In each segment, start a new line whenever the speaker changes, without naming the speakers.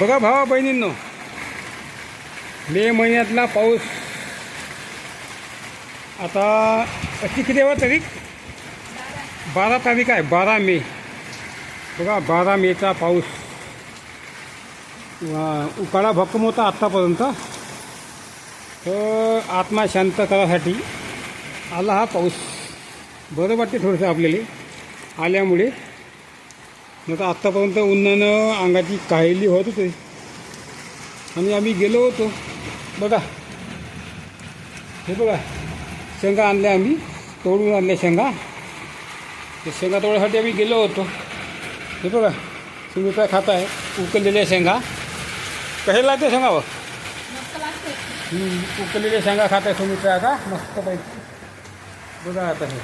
बघा भावा बहिणींनो मे महिन्यातला पाऊस. आता अशी किती आहे तारीख? बारा तारीख आहे बारा मे. बघा बारा मेचा पाऊस. उकाळा भक्कम होता आत्तापर्यंत. तर आत्मा शांत करासाठी आला हा पाऊस. बरं वाटते थोडंसं आपल्याला. आल्यामुळे नाही तर आत्तापर्यंत उन्हानं अंगाची काहिली होत होते. आणि आम्ही गेलो होतो. बघा. हे बघा. शेंगा आणल्या आम्ही. तोडून आणल्या शेंगा. ते शेंगा तोडण्यासाठी आम्ही गेलो होतो. हे बघा. सुमित्रा खाता आहे उकललेल्या शेंगा. कसे लागते शेंगा हो? उकललेल्या शेंगा खात आहे काय आता? मस्त पाहिजे बघा आता हे.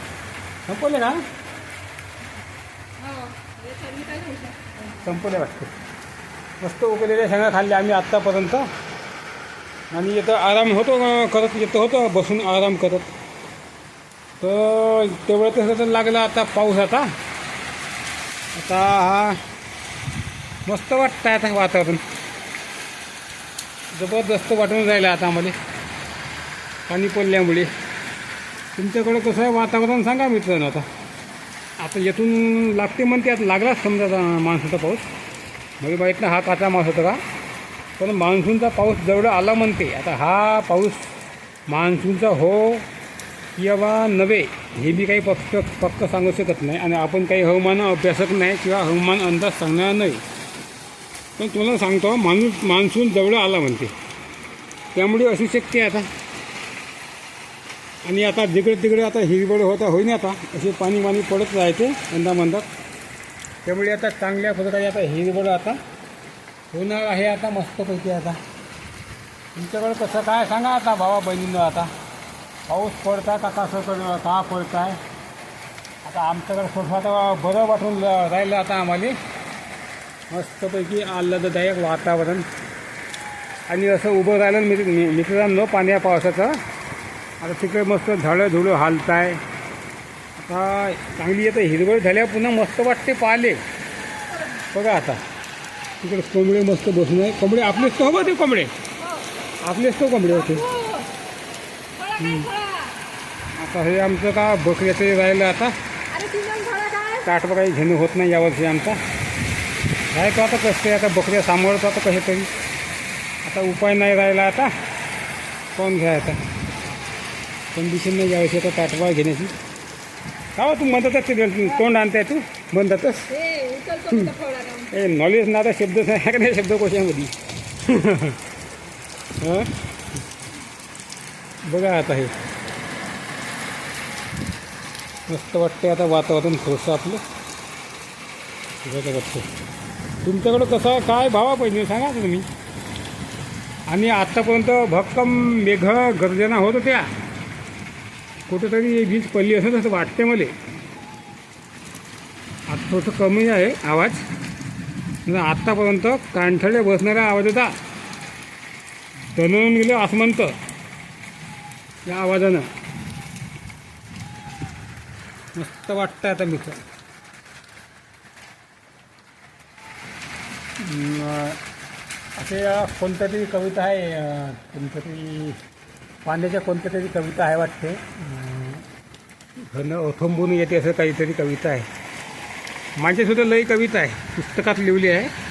संपवले ना?
हो.
संपले वाटते. मस्त उकलेल्या शेंगा खाल्ल्या आम्ही आत्तापर्यंत. आणि इथं आराम होतो करत येतं होतो बसून आराम करत. तर तेवढं तसं तर लागला आता पाऊस आता. आता हा मस्त वाटतं आहे आता वातावरण. जबरदस्त वाटून राहिलं आता आम्हाला. पाणी पडल्यामुळे. तुमच्याकडं कसं आहे वातावरण सांगा मित्रांनो आता. आता येथून लागते म्हणते आता लागलाच समजा आता मान्सूनचा पाऊस. म्हणजे माहीत ना हा काचा मास होता का? पण मान्सूनचा पाऊस जवळ आला म्हणते. आता हा पाऊस मान्सूनचा हो किंवा नव्हे हे बी काही पक्क पक्क सांगू शकत नाही. आणि आपण काही हवामान अभ्यासक नाही किंवा हवामान अंदाज सांगणार नाही. पण तुम्हाला सांगतो माणूस मान्सून जवळ आला म्हणते. त्यामुळे असू शकते आता. आणि आता जिकडे तिकडे आता हिरवळ होता होईन आता. असे पाणी वाणी पडत राहते यंदा म्हणतात त्यामुळे आता चांगल्या प्रकारे आता हिरवळ आता होणार आहे आता मस्तपैकी आता. तुमच्याकडे कसं काय सांगा आता भावा बहिणीनं आता. पाऊस पडता का कसं का पडताय? आता आमच्याकडे थोडंसं आता बरं वाटून राहिलं आता आम्हाला. मस्तपैकी आल्हाददायक वातावरण. आणि असं उभं राहिलं मित्र मित्रांनो पाण्या पावसाचं. आता तिकडे मस्त झाडं झुडं हालताय. आता चांगली आता हिरवळ झाल्या पुन्हा मस्त वाटते पाहिले बघा आता. तिकडे कोंबडे मस्त बसून आहे. कोंबडे आपलेच तो हवं ते कोंबडे? आपलेच तो कोंबडे होते. आता हे आमचं का बकऱ्याचं राहिलं आता. ताटवर काही घेणं होत नाही यावर्षी आमचा. काय तो आता कसं आहे. आता बकऱ्या सांभाळतो आता कसे तरी आता उपाय नाही राहिला आता. कोण घ्या आता कंडिशन नाही यावर्षी आता ताटवा घेण्याची. का तू म्हणतातच ते तोंड आणताय तू म्हणतातच. ए नॉलेज ना आता शब्दच नाही का नाही शब्दकोशामध्ये हं? बघा आता हे. मस्त वाटते आता वातावरण थोडंसं आपलं. बघा वाटतं तुमच्याकडं कसं काय भावा पाहिजे सांगा तुम्ही. आणि आत्तापर्यंत भक्कम मेघ गर्जना होत होत्या. कुठेतरी वीज पडली असं असं वाटते मला. आता थोडंसं कमी आहे आवाज. आत्तापर्यंत कांठळे बसणारा आवाज होता तणून गेलं आसमंत या आवाजानं. मस्त वाटतं आता मित्र असे कोणत्या तरी कविता आहे अं, कोणत्या तरी पांड्याच्या कोणत्या तरी कविता आहे वाटते? घन ओथंबून येते असं काहीतरी कविता आहे. माझ्यासुद्धा लई कविता आहे. पुस्तकात लिहिली आहे.